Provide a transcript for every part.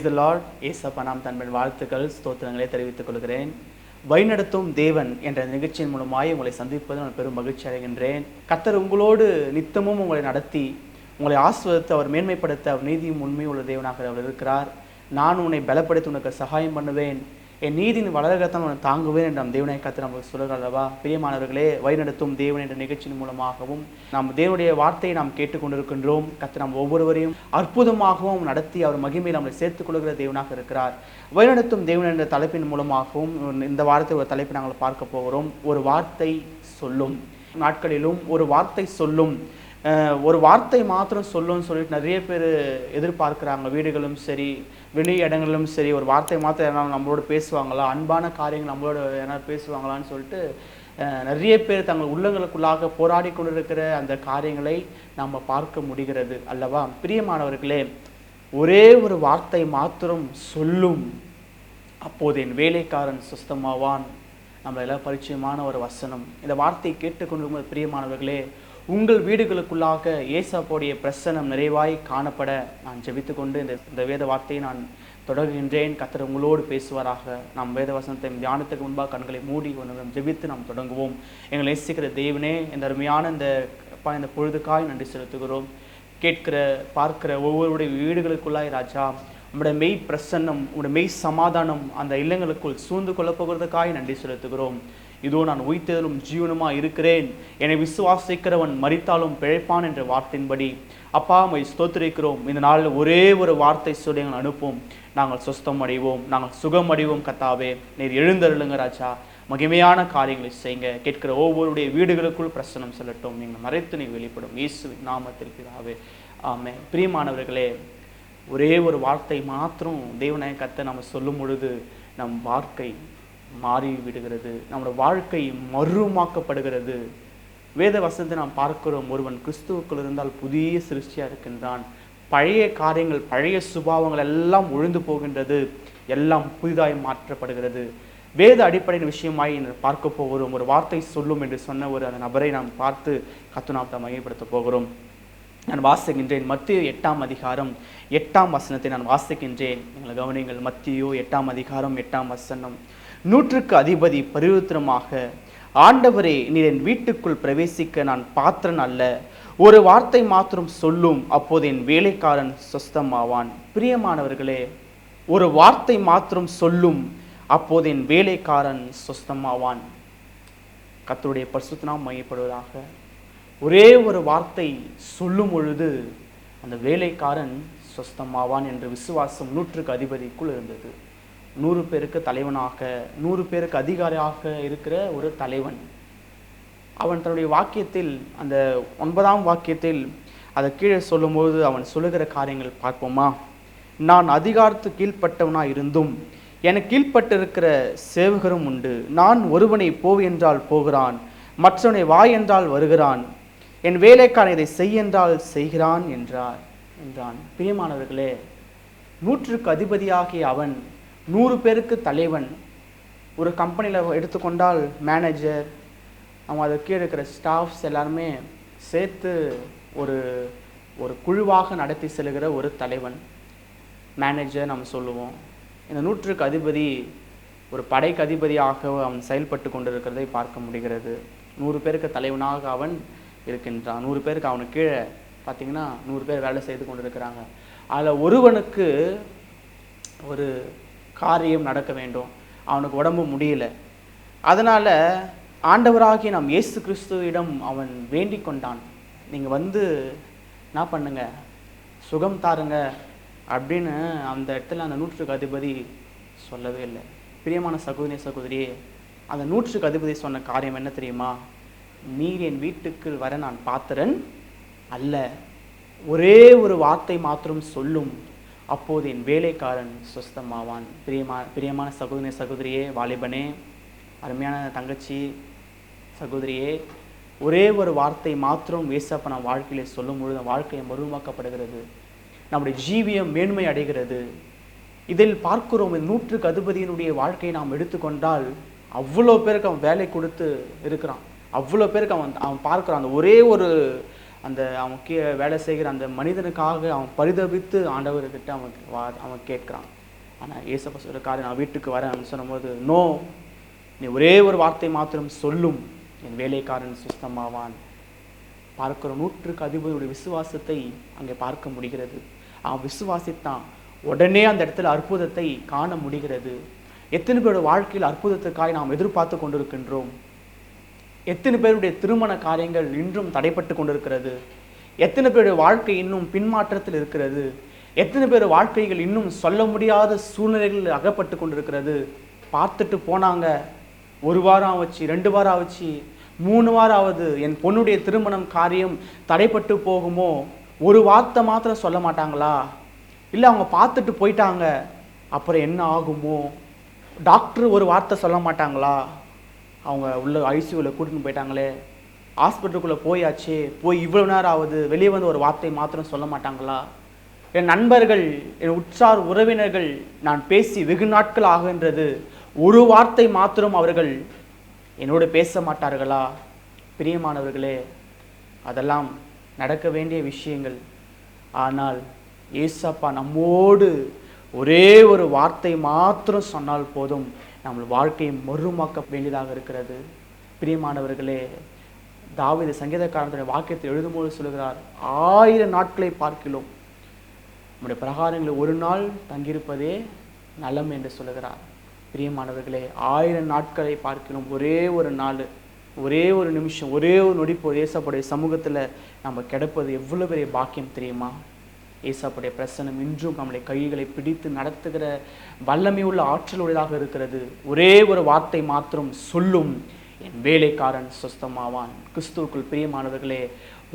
Praise the Lord ஏசப்பா நாம் தன்பின் வாழ்த்துக்கள் ஸ்தோத்திரங்களை தெரிவித்துக் கொள்கிறேன். வழிநடத்தும் தேவன் என்ற நிகழ்ச்சியின் மூலமாய் உங்களை சந்திப்பது நான் பெரும் மகிழ்ச்சி அடைகின்றேன். கத்தர் உங்களோடு நித்தமும் உங்களை நடத்தி உங்களை ஆஸ்வதித்து அவர் மேன்மைப்படுத்த அவர் நீதியும் உண்மையும் உள்ள தேவனாக அவர் இருக்கிறார். நான் உன்னை பலப்படுத்தி உனக்கு சகாயம் பண்ணுவேன். என் நீதியின் வளரகத்தான் நான் தாங்குவேன் என்று நம் தேவனை கத்து நமக்கு சொல்கிறார் அல்லவா? பிரியமானவர்களே வழிநடத்தும் தேவன் என்ற நிகழ்ச்சியின் மூலமாகவும் நாம் தேவனுடைய வார்த்தையை நாம் கேட்டுக்கொண்டிருக்கின்றோம். கத்து நாம் ஒவ்வொருவரையும் அற்புதமாகவும் நடத்தி அவர் மகிமையில் நம்மளை சேர்த்துக் கொள்கிற தேவனாக இருக்கிறார். வழிநடத்தும் தேவன் என்ற தலைப்பின் மூலமாகவும் இந்த வாரத்தில் ஒரு தலைப்பை நாங்கள் பார்க்க போகிறோம். ஒரு வார்த்தை சொல்லும். நாட்களிலும் ஒரு வார்த்தை சொல்லும். ஒரு வார்த்தை மாத்திரம் சொல்லும்னு சொல்லிட்டு நிறைய பேர் எதிர்பார்க்குறாங்க. வீடுகளும் சரி வெளி இடங்களிலும் சரி ஒரு வார்த்தை மாத்திரம் யாராவது நம்மளோட பேசுவாங்களா? அன்பான காரியங்கள் நம்மளோட யாராவது பேசுவாங்களான்னு சொல்லிட்டு நிறைய பேர் தங்கள் உள்ளங்களுக்குள்ளாக போராடி கொண்டிருக்கிற அந்த காரியங்களை நம்ம பார்க்க முடிகிறது அல்லவா? பிரியமானவர்களே ஒரே ஒரு வார்த்தை மாத்திரம் சொல்லும். அப்போது என் வேலைக்காரன் சுஸ்தமாவான். நம்மள எல்லாம் பரிச்சயமான ஒரு வசனம். இந்த வார்த்தையை கேட்டுக்கொண்டிருக்கும் பிரியமானவர்களே உங்கள் வீடுகளுக்குள்ளாக ஏசப்போடைய பிரசனம் நிறைவாய் காணப்பட நான் ஜெபித்து கொண்டு இந்த இந்த வேத வார்த்தையை நான் தொடங்குகின்றேன். கத்தர் உங்களோடு பேசுவாராக. நாம் வேத வசனத்தை தியானத்துக்கு முன்பாக கண்களை மூடி ஒன்று ஜெபித்து நாம் தொடங்குவோம். எங்களை நேசிக்கிற தேவனே இந்த அருமையான இந்த அப்பா இந்த பொழுதுக்காய் நன்றி செலுத்துகிறோம். கேட்கிற பார்க்கிற ஒவ்வொருடைய வீடுகளுக்குள்ளாய் ராஜா உங்களுடைய மெய் பிரசன்னம் உங்களுடைய மெய் சமாதானம் அந்த இல்லங்களுக்குள் சூழ்ந்து கொள்ளப் போகிறதுக்காய் நன்றி செலுத்துகிறோம். இதோ நான் உயிர்த்தெழும் ஜீவனமாக இருக்கிறேன். என்னை விசுவாசிக்கிறவன் மறித்தாலும் பிழைப்பான் என்ற வார்த்தையின்படி. அப்பா மை ஸ்தோத்திரிக்கிறோம். இந்த நாளில் ஒரே ஒரு வார்த்தை சொல்லி எங்கள் அனுப்பும். நாங்கள் சுஸ்தம் அடைவோம் நாங்கள் சுகம் அடைவோம் கத்தாவே. நீர் எழுந்தருளுங்க ராஜா. மகிமையான காரியங்களை செய்யுங்க. கேட்கிற ஒவ்வொருடைய வீடுகளுக்குள் பிரசனம் செல்லட்டும். நீங்கள் மறைத்து நீ வெளிப்படும். இயேசு நாமத்தில் பிதாவே. ஆமே பிரியமானவர்களே ஒரே ஒரு வார்த்தை மாத்திரம் தேவனாய கத்தை நம்ம சொல்லும் பொழுது நம் வாழ்க்கை மாறி விடுகிறது நம்முடைய வாழ்க்கை மறுமாக்கப்படுகிறது. வேத வசனத்தை நாம் பார்க்கிறோம். ஒருவன் கிறிஸ்துவுக்குள் இருந்தால் புதிய சிருஷ்டியாக இருக்கின்றான். பழைய காரியங்கள் பழைய சுபாவங்கள் எல்லாம் ஒழுந்து போகின்றது. எல்லாம் புதிதாய் மாற்றப்படுகிறது. வேத அடிப்படையின் விஷயமாய் பார்க்க போகிறோம். ஒரு வார்த்தை சொல்லும் என்று சொன்ன ஒரு அந்த நபரை நாம் பார்த்து கத்துநாப்தா மையப்படுத்த போகிறோம். நான் வாசிக்கின்றேன் மத்திய எட்டாம் அதிகாரம். எட்டாம் வசனத்தை நான் வாசிக்கின்றேன். எங்களை கவனிங்கள் மத்தியோ எட்டாம் அதிகாரம் எட்டாம் வசனம். நூற்றுக்கு அதிபதி பரிவர்த்தனமாக ஆண்டவரே நீர் என் வீட்டுக்குள் பிரவேசிக்க நான் பாத்திரன் அல்ல. ஒரு வார்த்தை மாத்திரம் சொல்லும் அப்போது என் வேலைக்காரன் சொஸ்தமாவான். பிரியமானவர்களே ஒரு வார்த்தை மாத்திரம் சொல்லும் அப்போது என் வேலைக்காரன் சொஸ்தமாவான். கத்தருடைய பரிசுத்தனாம் மையப்படுவதாக ஒரே ஒரு வார்த்தை சொல்லும் பொழுது அந்த வேலைக்காரன் சொஸ்தமாவான் என்ற விசுவாசம் நூற்றுக்கு அதிபதிக்குள் இருந்தது. நூறு பேருக்கு தலைவனாக நூறு பேருக்கு அதிகாரியாக இருக்கிற ஒரு தலைவன். அவன் தன்னுடைய வாக்கியத்தில் அந்த ஒன்பதாம் வாக்கியத்தில் அதை கீழே சொல்லும்போது அவன் சொல்லுகிற காரியங்கள் பார்ப்போமா? நான் அதிகாரத்து கீழ்ப்பட்டவனா இருந்தும் எனக்கு கீழ்ப்பட்டிருக்கிற சேவகரும் உண்டு. நான் ஒருவனை போ என்றால் போகிறான் மற்றவனை வா என்றால் வருகிறான். என் வேலைக்காரன் இதை செய் என்றால் செய்கிறான் என்றார். என்றான். பிரியமானவர்களே நூற்றுக்கு அதிபதியாகிய அவன் நூறு பேருக்கு தலைவன். ஒரு கம்பெனியில் எடுத்துக்கொண்டால் மேனேஜர் அவங்க அதை கீழே இருக்கிற ஸ்டாஃப்ஸ் எல்லாருமே சேர்த்து ஒரு ஒரு குழுவாக நடத்தி செல்கிற ஒரு தலைவன். மேனேஜர் நம்ம சொல்லுவோம். இந்த நூற்றுக்கு அதிபதி ஒரு படைக்கு அதிபதியாக அவன் செயல்பட்டு கொண்டிருக்கிறதை பார்க்க முடிகிறது. நூறு பேருக்கு தலைவனாக அவன் இருக்கின்றான். நூறு பேருக்கு அவனுக்கு கீழே பார்த்தீங்கன்னா நூறு பேர் வேலை செய்து கொண்டிருக்கிறாங்க. அதில் ஒருவனுக்கு ஒரு காரியம் நடக்க வேண்டும். அவனுக்கு உடம்பு முடியல. அதனால் ஆண்டவராகி நாம் இயேசு கிறிஸ்துவிடம் அவன் வேண்டி கொண்டான். நீங்கள் வந்து என்ன பண்ணுங்க? சுகம் தாருங்க அப்படின்னு அந்த இடத்துல அந்த நூற்றுக்கு அதிபதி சொல்லவே இல்லை. பிரியமான சகோதரி சகோதரியே அந்த நூற்றுக்கு அதிபதி சொன்ன காரியம் என்ன தெரியுமா? நீர் என் வீட்டுக்கு வர நான் பாத்திரன் அல்ல. ஒரே ஒரு வார்த்தை மாத்திரம் சொல்லும். அப்போது என் வேலைக்காரன் சுஸ்தமாவான். பிரியமா பிரியமான சகோதரி சகோதரியே வாலிபனே அருமையான தங்கச்சி சகோதரியே ஒரே ஒரு வார்த்தை மாத்திரம் வேசப்ப நம் வாழ்க்கையில சொல்லும் பொழுது வாழ்க்கையை மறுமாக்கப்படுகிறது நம்முடைய ஜீவியம் மேன்மை அடைகிறது. இதில் பார்க்கிறோம் நூற்றுக்கு அதிபதியினுடைய வாழ்க்கையை நாம் எடுத்துக்கொண்டால் அவ்வளோ பேருக்கு அவன் வேலை கொடுத்து இருக்கிறான். அவ்வளோ பேருக்கு அவன் அவன் பார்க்குறான். அந்த ஒரே ஒரு அந்த அவன் கீழே வேலை செய்கிற அந்த மனிதனுக்காக அவன் பரிதபித்து ஆண்டவர்கிட்ட அவன் வா அவன் கேட்குறான். ஆனால் ஏசப்பா சொல்லுக்காரு நான் வீட்டுக்கு வரேன் சொன்னபோது நோ நீ ஒரே ஒரு வார்த்தை மாத்திரம் சொல்லும். என் வேலைக்காரன் சுத்தமாவான் பார்க்கிற நூற்றுக்கு அதிபதியுடைய விசுவாசத்தை அங்கே பார்க்க முடிகிறது. அவன் விசுவாசித்தான். உடனே அந்த இடத்துல அற்புதத்தை காண முடிகிறது. எத்தனை பேரோட வாழ்க்கையில் அற்புதத்துக்காக நாம் எதிர்பார்த்து கொண்டிருக்கின்றோம்? எத்தனை பேருடைய திருமண காரியங்கள் இன்றும் தடைப்பட்டு கொண்டிருக்கிறது? எத்தனை பேருடைய வாழ்க்கை இன்னும் பின்மாற்றத்தில் இருக்கிறது? எத்தனை பேர் வாழ்க்கைகள் இன்னும் சொல்ல முடியாத சூழ்நிலைகளில் அகப்பட்டு கொண்டிருக்கிறது? பார்த்துட்டு போனாங்க. ஒரு வாரம் ஆச்சு ரெண்டு வாரம் ஆச்சு மூணு வாரம் ஆகுது என் பொண்ணுடைய திருமணம் காரியம் தடைப்பட்டு போகுமோ? ஒரு வார்த்தை மாத்திரம் சொல்ல மாட்டாங்களா? இல்லை அவங்க பார்த்துட்டு போயிட்டாங்க. அப்புறம் என்ன ஆகுமோ? டாக்டர் ஒரு வார்த்தை சொல்ல மாட்டாங்களா? அவங்க உள்ள ஐசியூவில் கூட்டின்னு போயிட்டாங்களே. ஹாஸ்பிட்டலுக்குள்ளே போயாச்சு. போய் இவ்வளோ நேரம் ஆகுது. வெளியே வந்து ஒரு வார்த்தை மாத்திரம் சொல்ல மாட்டாங்களா? என் நண்பர்கள் என் உற்றார் உறவினர்கள் நான் பேசி வெகு நாட்கள் ஆகின்றது. ஒரு வார்த்தை மாத்திரம் அவர்கள் என்னோடு பேச மாட்டார்களா? பிரியமானவர்களே அதெல்லாம் நடக்க வேண்டிய விஷயங்கள். ஆனால் ஏசப்பா நம்மோடு ஒரே ஒரு வார்த்தை மாத்திரம் சொன்னால் போதும். நம்ம வாழ்க்கையை மறுமாக்க வேண்டியதாக இருக்கிறது. பிரியமானவர்களே தாவித சங்கீதக்காரனுடைய வாக்கியத்தை எழுதும்போது சொல்லுகிறார் ஆயிரம் நாட்களை பார்க்கிலும் நம்முடைய பிரகாரங்களில் ஒரு நாள் தங்கியிருப்பதே நலம் என்று சொல்லுகிறார். பிரியமானவர்களே ஆயிரம் நாட்களை பார்க்கிறோம் ஒரே ஒரு நாள் ஒரே ஒரு நிமிஷம் ஒரே ஒரு நொடிப்பு ஏசப்படைய சமூகத்தில் நம்ம கிடப்பது எவ்வளோ பெரிய பாக்கியம் தெரியுமா? ஏசாப்புடைய பிரசனம் இன்றும் நம்முடைய கைகளை பிடித்து நடத்துகிற வல்லமை உள்ள ஆற்றலுடையதாக இருக்கிறது. ஒரே ஒரு வார்த்தை மாத்திரம் சொல்லும் என் வேலைக்காரன் சுஸ்தமாவான். கிறிஸ்துவுக்குள் பிரியமானவர்களே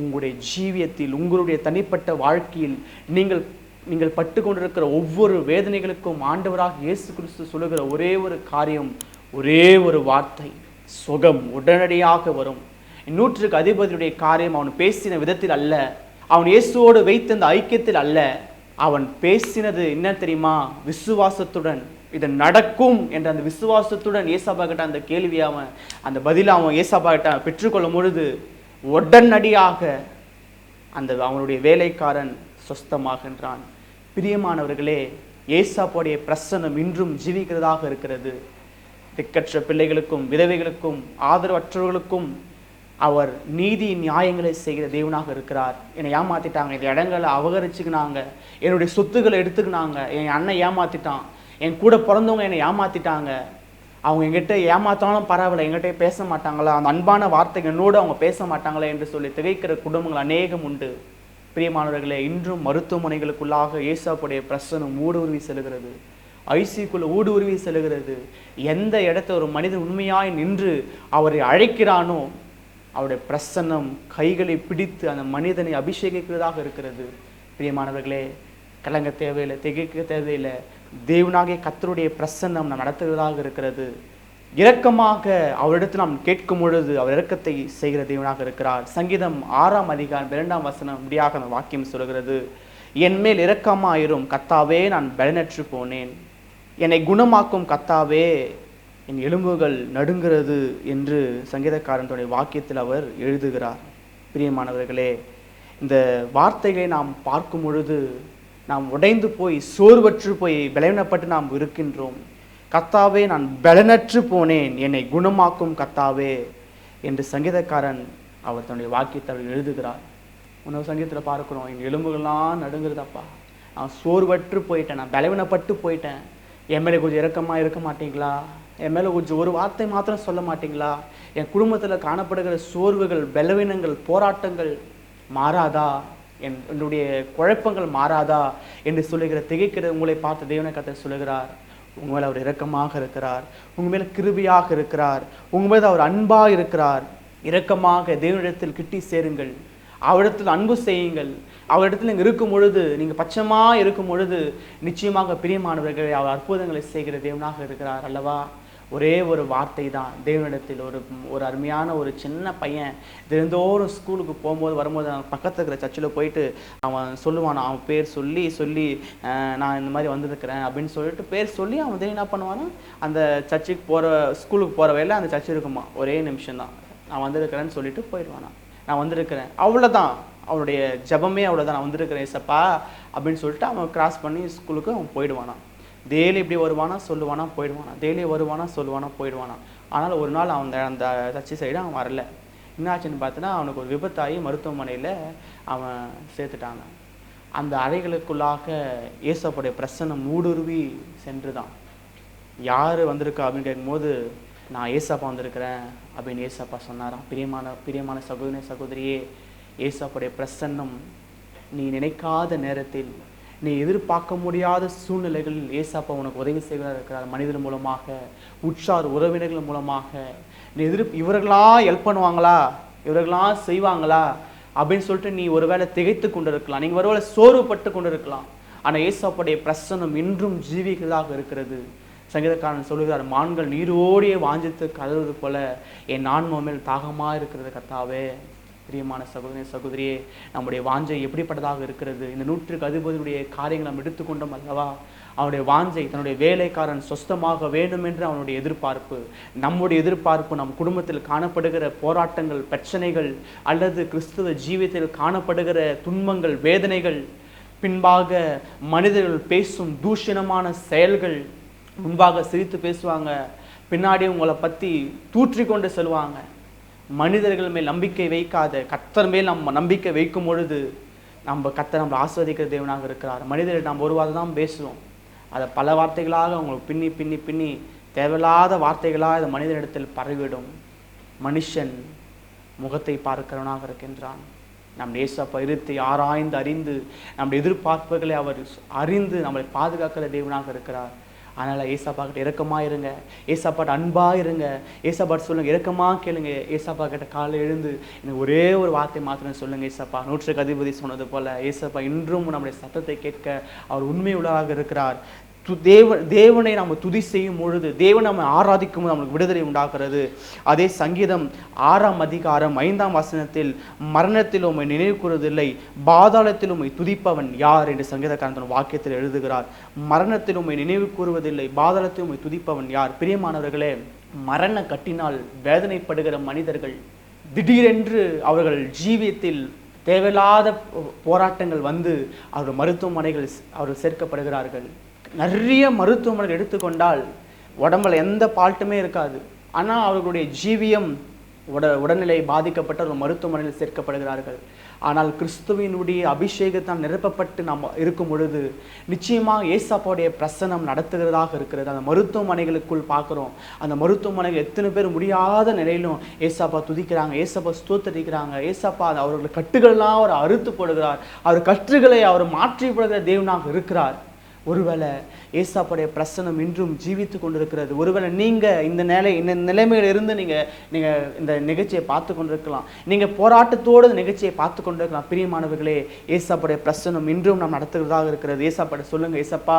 உங்களுடைய ஜீவியத்தில் உங்களுடைய தனிப்பட்ட வாழ்க்கையில் நீங்கள் நீங்கள் பட்டு கொண்டிருக்கிற ஒவ்வொரு வேதனைகளுக்கும் ஆண்டவராக இயேசு கிறிஸ்து சொல்லுகிற ஒரே ஒரு காரியம் ஒரே ஒரு வார்த்தை சுகம் உடனடியாக வரும். நூற்றுக்கு அதிபதியுடைய காரியம் அவன் பேசின விதத்தில் அல்ல. அவன் இயேசுவோடு வைத்த அந்த ஐக்கியத்தில் அல்ல அவன் பேசினது என்ன தெரியுமா? விசுவாசத்துடன் இது நடக்கும் என்ற அந்த விசுவாசத்துடன் ஏசாபா கிட்ட அந்த கேள்வி அவன் அந்த பதிலை அவன் ஏசாபா கிட்ட பெற்றுக்கொள்ளும் பொழுது உடனடியாக அந்த அவனுடைய வேலைக்காரன் சொஸ்தமாகின்றான் பிரியமானவர்களே ஏசாப்போடைய பிரசனம் இன்றும் ஜீவிக்கிறதாக இருக்கிறது. திக்கற்ற பிள்ளைகளுக்கும் விதவைகளுக்கும் ஆதரவற்றவர்களுக்கும் அவர் நீதி நியாயங்களை செய்கிற தேவனாக இருக்கிறார். என்னை ஏமாத்திட்டாங்க இந்த இடங்களை அபகரிச்சுக்கினாங்க என்னுடைய சொத்துக்களை எடுத்துக்கினாங்க என் அண்ணன் ஏமாத்திட்டான் என் கூட பிறந்தவங்க என்னை ஏமாத்திட்டாங்க. அவங்க எங்கிட்ட ஏமாத்தாலும் பரவாயில்ல எங்கிட்ட பேச மாட்டாங்களா? அந்த அன்பான வார்த்தை என்னோடு அவங்க பேச மாட்டாங்களா என்று சொல்லி திகைக்கிற குடும்பங்கள் அநேகம் உண்டு. பிரியமானவர்களே இன்றும் மருத்துவமனைகளுக்குள்ளாக இயேசாப்புடைய பிரசனம் ஊடுருவி செல்கிறது. ஐசிக்குள்ள ஊடுருவி செல்கிறது. எந்த இடத்த ஒரு மனிதன் உண்மையாய் நின்று அவரை அழைக்கிறானோ அவருடைய பிரசன்னம் கைகளை பிடித்து அந்த மனிதனை அபிஷேகிக்கிறதாக இருக்கிறது. பிரியமானவர்களே கலங்க தேவையில்லை திகைக்க தேவையில்லை. தேவனாகிய கத்தருடைய பிரசன்னம் நாம் நடத்துகிறதாக இருக்கிறது. இரக்கமாக அவரிடத்தில் நாம் கேட்கும் பொழுது அவர் இரக்கத்தை செய்கிற தேவனாக இருக்கிறார். சங்கீதம் ஆறாம் அதிகாரம் இரண்டாம் வசனம் முடியாக அந்த வாக்கியம் சொல்கிறது என் மேல் இரக்கமாயிரும் கத்தாவே நான் பலனற்று போனேன். என்னை குணமாக்கும் கத்தாவே என் எலும்புகள் நடுங்கிறது என்று சங்கீதக்காரனுடைய வாக்கியத்தில் அவர் எழுதுகிறார். பிரியமானவர்களே இந்த வார்த்தைகளை நாம் பார்க்கும் பொழுது நாம் உடைந்து போய் சோர்வற்று போய் பலவீனப்பட்டு நாம் இருக்கின்றோம். கத்தாவே நான் பலனற்று போனேன் என்னை குணமாக்கும் கத்தாவே என்று சங்கீதக்காரன் அவர் தன்னுடைய வாக்கியத்தை அவர் எழுதுகிறார். உணவு சங்கீதத்தில் பார்க்குறோம் என் எலும்புகள்லாம் நடுங்குறதப்பா. நான் சோர்வற்று போயிட்டேன் நான் பலவீனப்பட்டு போயிட்டேன். என் மேலே கொஞ்சம் இறக்கமாக இருக்க மாட்டீங்களா? என் மேலே கொஞ்சம் ஒரு வார்த்தை மாத்திரம் சொல்ல மாட்டீங்களா? என் குடும்பத்தில் காணப்படுகிற சோர்வுகள் பலவீனங்கள் போராட்டங்கள் மாறாதா? என் என்னுடைய குழப்பங்கள் மாறாதா? என்று சொல்லுகிற திகைக்கிற உங்களை பார்த்து தேவனை கத்தை சொல்லுகிறார். உங்க மேலே அவர் இரக்கமாக இருக்கிறார். உங்கள் மேலே கிருபியாக இருக்கிறார். உங்கள் மேலே அவர் அன்பாக இருக்கிறார். இரக்கமாக தேவனிடத்தில் கிட்டி சேருங்கள். அவரிடத்தில் அன்பு செய்யுங்கள். அவரிடத்தில் நீங்கள் இருக்கும் பொழுது நீங்கள் பச்சமாக இருக்கும் பொழுது நிச்சயமாக பிரியமானவர்களை அவர் அற்புதங்களை செய்கிற தேவனாக இருக்கிறார் அல்லவா? ஒரே ஒரு வார்த்தை தான் தேவனிடத்தில் ஒரு ஒரு அருமையான ஒரு சின்ன பையன் தினந்தோறும் ஸ்கூலுக்கு போகும்போது வரும்போது அவன் இருக்கிற சர்ச்சில் போயிட்டு அவன் சொல்லுவான் அவன் பேர் சொல்லி சொல்லி நான் இந்த மாதிரி வந்திருக்கிறேன் அப்படின்னு சொல்லிட்டு பேர் சொல்லி அவன் தினம் என்ன பண்ணுவானா அந்த சர்ச்சுக்கு போகிற ஸ்கூலுக்கு போகிற வரையில அந்த சர்ச் இருக்குமா? ஒரே நிமிஷம் தான் நான் வந்திருக்கிறேன்னு சொல்லிட்டு போயிடுவானா? நான் வந்திருக்கிறேன். அவ்வளோதான் அவனுடைய ஜெபமே அவ்வளோதான் நான் வந்திருக்கிறேன் ஏசப்பா அப்படின்னு சொல்லிட்டு அவன் கிராஸ் பண்ணி ஸ்கூலுக்கு அவன் போயிடுவானாம். டெய்லி இப்படி வருவானா சொல்லுவானா போயிடுவானா? டெய்லி வருவானா சொல்லுவானா போயிடுவானா? ஆனால் ஒரு நாள் அவன் அந்த- தச்சு சைடு அவன் வரல. என்னாச்சுன்னு பார்த்தோன்னா அவனுக்கு ஒரு விபத்தாகி மருத்துவமனையில் அவன் சேர்த்துட்டாங்க. அந்த அறைகளுக்குள்ளாக ஏசப்படைய பிரசன்னம் ஊடுருவி சென்றுதான். யார் வந்திருக்கா அப்படின்னு கேட்கும்போது நான் ஏசப்பா வந்திருக்கிறேன் அப்படின்னு ஏசப்பா சொன்னாராம். பிரியமான பிரியமான சகோதரி சகோதரியே ஏசப்புடைய பிரசன்னம் நீ நினைக்காத நேரத்தில் நீ எதிர்பார்க்க முடியாத சூழ்நிலைகளில் ஏசப்பா உனக்கு உதவி செய்வதாக இருக்கிறார். மனிதன் மூலமாக உற்றார் உறவினர்கள் மூலமாக. நீ எதிர் இவர்களா ஹெல்ப் பண்ணுவாங்களா? இவர்களா செய்வாங்களா? அப்படின்னு சொல்லிட்டு நீ ஒருவேளை திகைத்து கொண்டிருக்கலாம். நீங்கள் ஒருவேளை சோர்வுபட்டு கொண்டிருக்கலாம். ஆனால் ஏசாப்படைய பிரசன்னம் இன்றும் ஜீவிகளாக இருக்கிறது. சங்கீதக்காரன் சொல்லுகிறார் மான்கள் நீரோடியே வாஞ்சித்து கதறுவது போல என் ஆன்மா மேல் தாகமாக இருக்கிறது கத்தாவே பிரியமான சகோதரி சகோதரியே நம்முடைய வாஞ்சை எப்படிப்பட்டதாக இருக்கிறது? இந்த நூற்றுக்கு அதிபதியுடைய காரியங்களை நாம் எடுத்துக்கொண்டோம் அல்லவா? அவனுடைய வாஞ்சை தன்னுடைய வேலைக்காரன் சொஸ்தமாக வேண்டும் என்று அவனுடைய எதிர்பார்ப்பு. நம்முடைய எதிர்பார்ப்பு நம் குடும்பத்தில் காணப்படுகிற போராட்டங்கள் பிரச்சனைகள் அல்லது கிறிஸ்துவ ஜீவியத்தில் காணப்படுகிற துன்பங்கள் வேதனைகள் பின்பாக மனிதர்கள் பேசும் தூஷணமான செயல்கள் முன்பாக சிரித்து பேசுவாங்க பின்னாடி உங்களை பற்றி தூற்றிக்கொண்டு செல்வாங்க மனிதர்கள் மேல் நம்பிக்கை வைக்காத கத்தர் மேல் நம்ம நம்பிக்கை வைக்கும் பொழுது நம்ம கத்தர் நம்மளை ஆஸ்வதிக்கிற தேவனாக இருக்கிறார். மனிதர்கள் நாம் ஒரு வார்த்தை தான் பேசுவோம். அதை பல வார்த்தைகளாக அவங்களுக்கு பின்னி பின்னி பின்னி தேவையில்லாத வார்த்தைகளாக இந்த மனிதனிடத்தில் பரவிடும். மனுஷன் முகத்தை பார்க்கிறவனாக இருக்கின்றான். நம் நேசப்ப இருத்தை ஆராய்ந்து அறிந்து நம்முடைய எதிர்பார்ப்புகளை அவர் அறிந்து நம்மளை பாதுகாக்கிற தேவனாக இருக்கிறார். அதனால ஏசாப்பாக்கிட்ட கிட்ட இருங்க. ஏசாப்பாட்ட அன்பா இருங்க. ஏசாப்பாட்டு சொல்லுங்க இரக்கமா கேளுங்க. ஏசாப்பா கிட்ட காலை எழுந்து எனக்கு ஒரே ஒரு வார்த்தை மாத்திரம் சொல்லுங்கள் ஏசாப்பா. நூற்றுக்கு அதிபதி சொன்னது போல ஏசாப்பா இன்றும் நம்முடைய சத்தத்தை கேட்க அவர் உண்மை உள்ளதாக இருக்கிறார். து தேவ தேவனை நாம் துதி செய்யும் பொழுது தேவனை நம்ம ஆராதிக்கும் போது நம்மளுக்கு விடுதலை உண்டாகிறது. அதே சங்கீதம் ஆறாம் அதிகாரம் ஐந்தாம் வசனத்தில் மரணத்தில் உம்மை நினைவு கூறுவதில்லை பாதாளத்தில் உண்மை துதிப்பவன் யார்? என்று சங்கீதக்காரன் தன் வாக்கியத்தில் எழுதுகிறார். மரணத்தில் உண்மை நினைவு கூறுவதில்லை பாதாளத்தில் உண்மை துதிப்பவன் யார்? பிரியமானவர்களே மரண கட்டினால் வேதனைப்படுகிற மனிதர்கள் திடீரென்று அவர்கள் ஜீவியத்தில் தேவையில்லாத போ- போராட்டங்கள் வந்து அவர்கள் மருத்துவமனைகள் அவர்கள் சேர்க்கப்படுகிறார்கள். நிறைய மருத்துவமனைகள் எடுத்துக்கொண்டால் உடம்புல எந்த பால்ட்டுமே இருக்காது. ஆனால் அவர்களுடைய ஜீவியம் உட உடல்நிலை பாதிக்கப்பட்ட ஒரு மருத்துவமனையில் சேர்க்கப்படுகிறார்கள். ஆனால் கிறிஸ்துவினுடைய அபிஷேகத்தால் நிரப்பப்பட்டு நாம் இருக்கும் பொழுது நிச்சயமாக ஏசாப்பாவுடைய பிரசனம் நடத்துகிறதாக இருக்கிறது. அந்த மருத்துவமனைகளுக்குள் பார்க்குறோம். அந்த மருத்துவமனைகள் எத்தனை பேர் முடியாத நிலையிலும் ஏசாப்பா துதிக்கிறாங்க ஏசாப்பா ஸ்தோத்தரிக்கிறாங்க ஏசாப்பா அந்த கட்டுகள்லாம் கட்டுகளெல்லாம் அவர் அறுத்து போடுகிறார். அவர் கற்றுகளை அவர் மாற்றி போடுகிற தேவனாக இருக்கிறார். ஒருவேளை ஏசாப்புடைய பிரசனம் இன்றும் ஜீவித்து கொண்டிருக்கிறது. ஒருவேளை நீங்கள் இந்த நிலை இந்த நிலைமையில இருந்து நீங்கள் இந்த நிகழ்ச்சியை பார்த்து கொண்டிருக்கலாம். நீங்கள் போராட்டத்தோடு இந்த நிகழ்ச்சியை பார்த்து கொண்டிருக்கலாம். பிரியமானவர்களே ஏசாப்புடைய பிரசனம் இன்றும் நாம் நடத்துகிறதாக இருக்கிறது. ஏசாப்பாட்ட சொல்லுங்கள் ஏசப்பா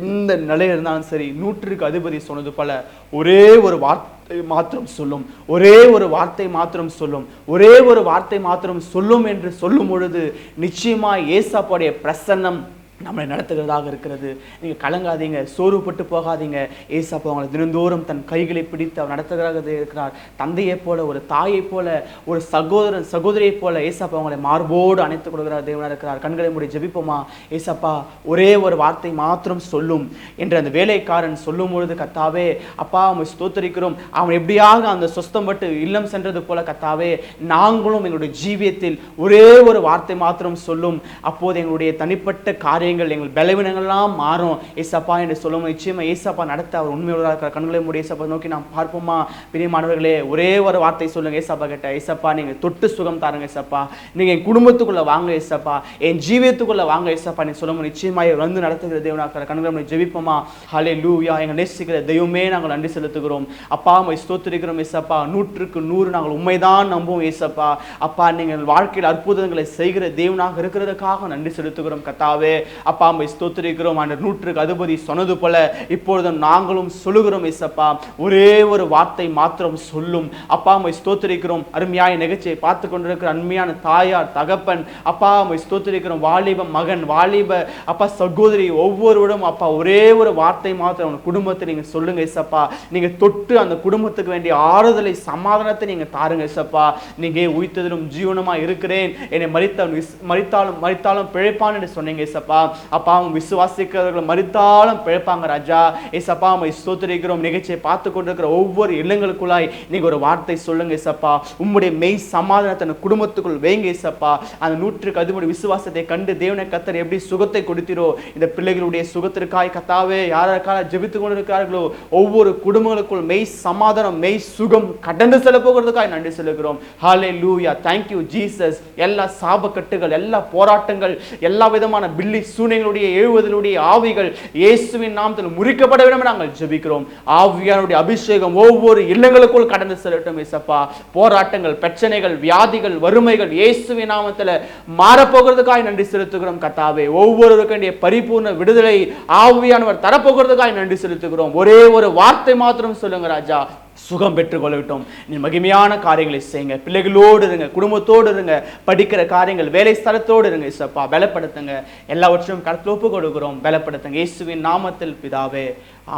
எந்த நிலை இருந்தாலும் சரி நூற்றுக்கு அதிபதி சொன்னது போல ஒரே ஒரு வார்த்தை மாத்திரம் சொல்லும். ஒரே ஒரு வார்த்தை மாத்திரம் சொல்லும். ஒரே ஒரு வார்த்தை மாத்திரம் சொல்லும் என்று சொல்லும் பொழுது நிச்சயமா ஏசாப்புடைய பிரசன்னம் நம்மளை நடத்துகிறதாக இருக்கிறது. நீங்கள் கலங்காதீங்க சோர்வுபட்டு போகாதீங்க. ஏசப்பா அவங்களை தினந்தோறும் தன் கைகளை பிடித்து அவர் நடத்துகிறதாக இருக்கிறார். தந்தையைப் போல ஒரு தாயைப் போல ஒரு சகோதரன் சகோதரியைப் போல ஏசப்பா அவங்களை மார்போடு அணைத்துக் கொடுக்கிறார் தேவனாக இருக்கிறார். கண்களை மூடி ஜெபிப்போமா? ஏசப்பா ஒரே ஒரு வார்த்தை மாத்திரம் சொல்லும் என்று அந்த வேலைக்காரன் சொல்லும் பொழுது கத்தாவே அப்பா அவனை ஸ்தோத்தரிக்கிறோம். அவன் எப்படியாக அந்த சொஸ்தம் பட்டு இல்லம் சென்றது போல கத்தாவே நாங்களும் எங்களுடைய ஜீவியத்தில் ஒரே ஒரு வார்த்தை மாத்திரம் சொல்லும். அப்போது எங்களுடைய தனிப்பட்ட காரியங்கள் எங்கள் பலவீனங்கள்லாம் மாறும். ஏசப்பா என்று சொல்லும் நிச்சயமா ஏசப்பா நடத்த அவர் உண்மையுள்ளதாக இருக்கிற கண்களை மூடி ஏசப்பா நோக்கி நாம் பார்ப்போமா? பிரியமானவர்களே ஒரே ஒரு வார்த்தை சொல்லுங்க ஏசப்பா கிட்ட. ஏசப்பா நீங்க தொட்டு சுகம் தாருங்க ஏசப்பா. நீங்க என் குடும்பத்துக்குள்ள வாங்க ஏசப்பா. என் ஜீவியத்துக்குள்ள வாங்க ஏசப்பா. நீ சொல்லுங்க நிச்சயமாய் வந்து நடத்துகிற தேவனாக்கிற கண்களை மூடி ஜெபிப்போமா? ஹலே லூயா எங்க நேசிக்கிற தெய்வமே நாங்கள் நன்றி செலுத்துகிறோம். அப்பா உம்மை ஸ்தோத்திருக்கிறோம் ஏசப்பா. நூற்றுக்கு நூறு நாங்கள் உண்மைதான் நம்புவோம் ஏசப்பா. அப்பா நீங்கள் வாழ்க்கையில் அற்புதங்களை செய்கிற தேவனாக இருக்கிறதுக்காக நன்றி செலுத்துகிறோம். கத்தாவே அப்பா அம்மை ஸ்தோத்திரிக்கிறோம் அந்த நூற்றுக்கு அதிபதி சொன்னது போல இப்பொழுது நாங்களும் சொல்லுகிறோம் இசப்பா ஒரே ஒரு வார்த்தை மாத்திரம் சொல்லும். அப்பா அம்மை ஸ்தோத்திரிக்கிறோம். அருமையான நிகழ்ச்சியை பார்த்து கொண்டிருக்கிற அருமையான தாயார் தகப்பன். அப்பா அம்மை ஸ்தோத்திரிக்கிறோம். வாலிப மகன் வாலிப அப்பா சகோதரி ஒவ்வொருவரும் அப்பா ஒரே ஒரு வார்த்தை மாத்திரம் உங்க குடும்பத்தை நீங்க சொல்லுங்க இசப்பா நீங்க தொட்டு அந்த குடும்பத்துக்கு வேண்டிய ஆறுதலை சமாதானத்தை நீங்க தாருங்க இசப்பா நீங்க உயிர்த்ததிலும் ஜீவனமா இருக்கிறேன். என்னை மறித்த மறித்தாலும் மறித்தாலும் பிழைப்பான் என்று சொன்னீங்க இசப்பா அப்பா அவங்க விசுவாசிக்கிறவர்கள் மறித்தாலும் பிழைப்பாங்க ராஜா. ஏசப்பா நம்ம ஸ்தோத்திரிக்கிறோம் நிகழ்ச்சியை பார்த்து கொண்டிருக்கிற ஒவ்வொரு இல்லங்களுக்குள்ளாய் நீங்கள் ஒரு வார்த்தை சொல்லுங்க ஏசப்பா. உம்முடைய மெய் சமாதானத்தை குடும்பத்துக்குள் வைங்க ஏசப்பா. அந்த நூற்றுக்கு அதிபடி விசுவாசத்தை கண்டு தேவனை கத்தர் எப்படி சுகத்தை கொடுத்திரோ இந்த பிள்ளைகளுடைய சுகத்திற்காய் கத்தாவே யாருக்காக ஜெபித்து கொண்டிருக்கிறார்களோ ஒவ்வொரு குடும்பங்களுக்குள் மெய் சமாதானம் மெய் சுகம் கடந்து செல்ல போகிறதுக்காக நன்றி செலுகிறோம் ஹாலே லூயா தேங்க்யூ ஜீசஸ் எல்லா சாபக்கட்டுகள் எல்லா போராட்டங்கள் எல்லா விதமான பில்லி சூனைகளுடைய எழுவதனுடைய ஆவிகள் இயேசுவின் நாமத்தில் முறிக்கப்பட வேண்டும். நாங்கள் ஜெபிக்கிறோம். ஆவியானுடைய அபிஷேகம் ஒவ்வொரு இல்லங்களுக்குள் கடந்து செல்லட்டும் இசப்பா போராட்டங்கள் பிரச்சனைகள் வியாதிகள் வறுமைகள் இயேசுவின் நாமத்தில் மாறப்போகிறதுக்காக நன்றி செலுத்துகிறோம். கத்தாவே ஒவ்வொருவருக்கும் பரிபூர்ண விடுதலை ஆவியானவர் தரப்போகிறதுக்காய் நன்றி செலுத்துகிறோம். ஒரே ஒரு வார்த்தை மாத்திரம் சொல்லுங்க ராஜா. சுகம் பெற்றுக்கொள்ளட்டும். நீ மகிமையான காரியங்களை செய்யுங்க. பிள்ளைகளோடு இருங்க குடும்பத்தோடு இருங்க படிக்கிற காரியங்கள் வேலை ஸ்தலத்தோடு இருங்க இசப்பா பலப்படுத்துங்க. எல்லாவற்றையும் கடத்தில் ஒப்பு கொடுக்கிறோம் பலப்படுத்துங்க. இயேசுவின் நாமத்தில் பிதாவே.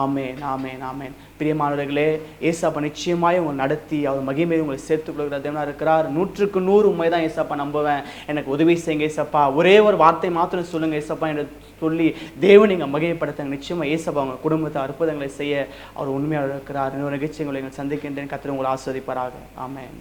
ஆமேன் ஆமேன் ஆமேன். பிரியமானவர்களே ஏசாப்பா நிச்சயமாய் உங்களை நடத்தி அவர் மகிமையை உங்களை சேர்த்து கொள்கிற தேவனாக இருக்கிறார். நூற்றுக்கு நூறு உண்மை தான் ஏசாப்பா நம்புவேன். எனக்கு உதவி செய்யுங்க ஏசப்பா. ஒரே ஒரு வார்த்தை மாத்திரம் சொல்லுங்க ஏசப்பா என்று சொல்லி தேவன் நீங்கள் மகிமைப்படுத்துங்க. நிச்சயமாக ஏசப்பா உங்கள் குடும்பத்தை அற்புதங்களை செய்ய அவர் உண்மையாக இருக்கிறார். இன்னொரு நிகழ்ச்சி உங்களை சந்திக்கின்றேன். கத்திர உங்களை ஆஸ்வதிப்பாராக ஆமேன்.